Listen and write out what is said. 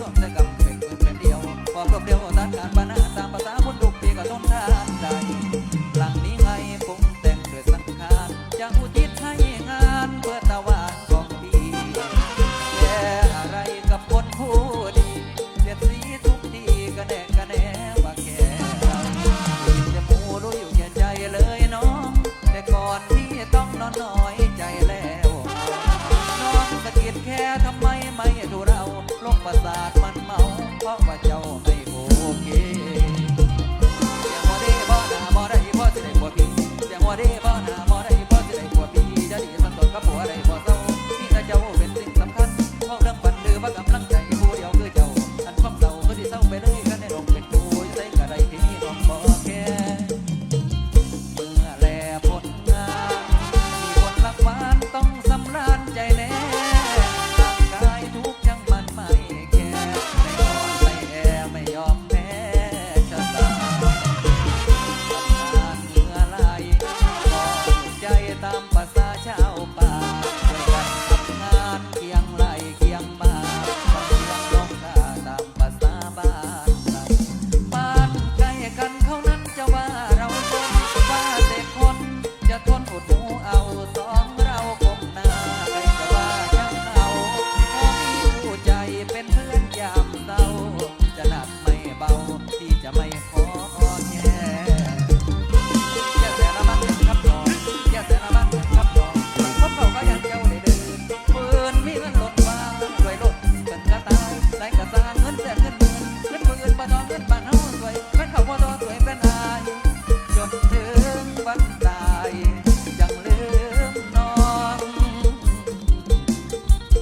สนแต่กำเคยคนเป็นเดียวพอครบเดียวตัดการานตามภาษาคนทุกปีก็ทนทานไหลังนี้ไงผมแต่งเกิสังขาจากผู้ที่ whatever. সবাই